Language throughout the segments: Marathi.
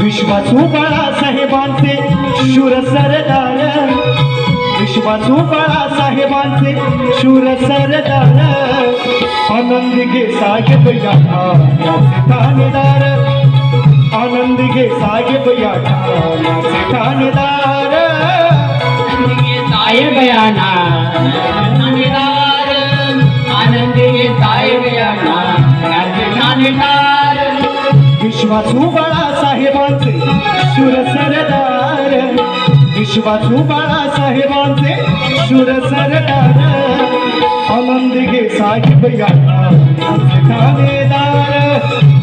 विश्वासू बाळासाहेबांचे शूर सरदार. विश्वासू बाळासाहेबांचे शूर सरदार. आनंद घे साहेब या ठाण्याचे आनंद घे साहेब या ठाण्याचे ठाणेदार. विश्वासू बाळासाहेबांचे शूर सरदार विश्वासू बाळासाहेबांचे शूर सरदार आनंद घे साहेब या ठाणेदार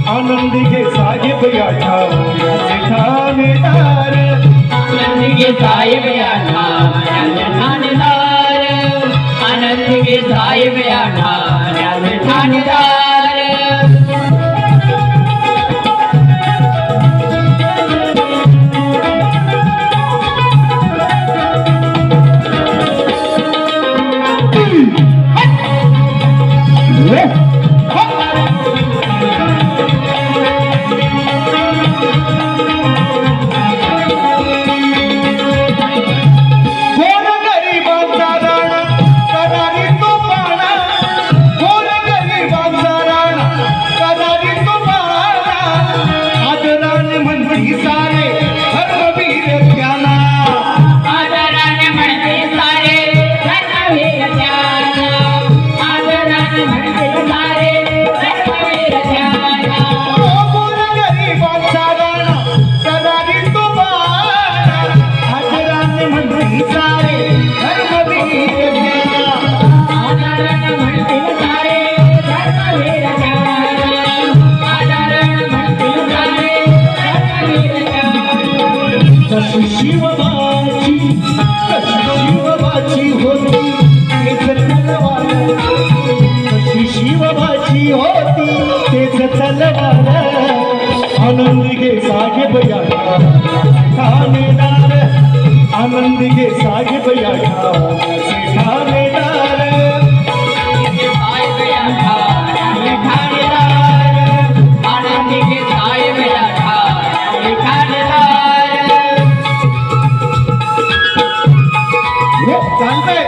आनंद घे साहेब या ठाण्याचे ठाणेदार आनंदी साहेब याना शिवबाची कशी होती तेच शिवबाची होती तेच तलवार. आनंद घे साहेब या ठाणेदार आनंद घे साहेब या Yuk, cantik.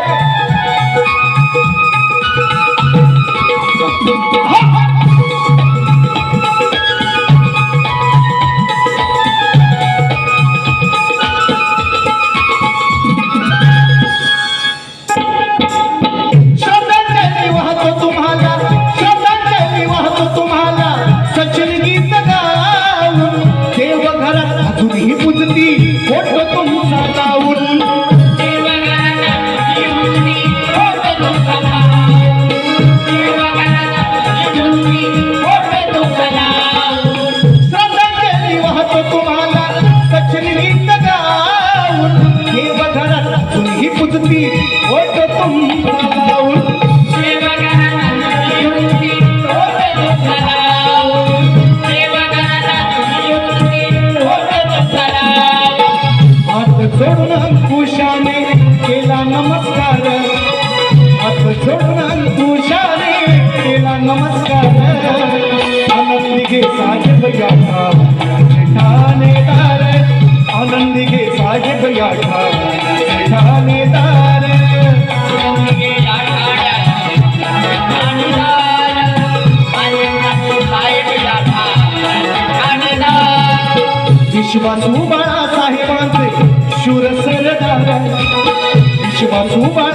विश्वासू बाळासाहेबांचे शूर सरदार. विश्वासू बाळा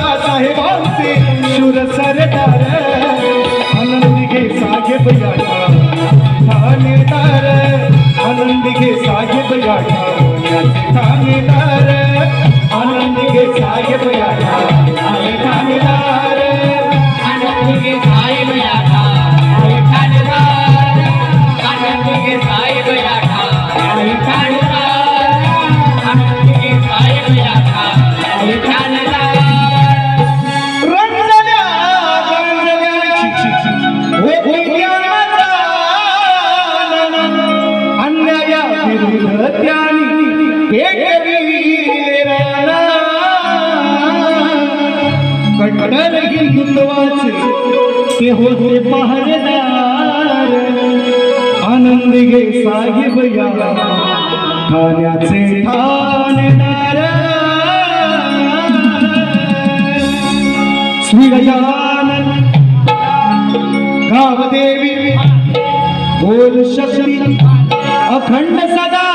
साहेब या ठाणेदार आनंद घे साहेब या ठाणेदार आनंद घे साहेब या हिंदवाचे ते होते पहारेदार आनंद गे साहेब या. ठाण्याचे ठाणेदार श्री गजानन गावदेवी. बोल शक्ती. अखंड सदा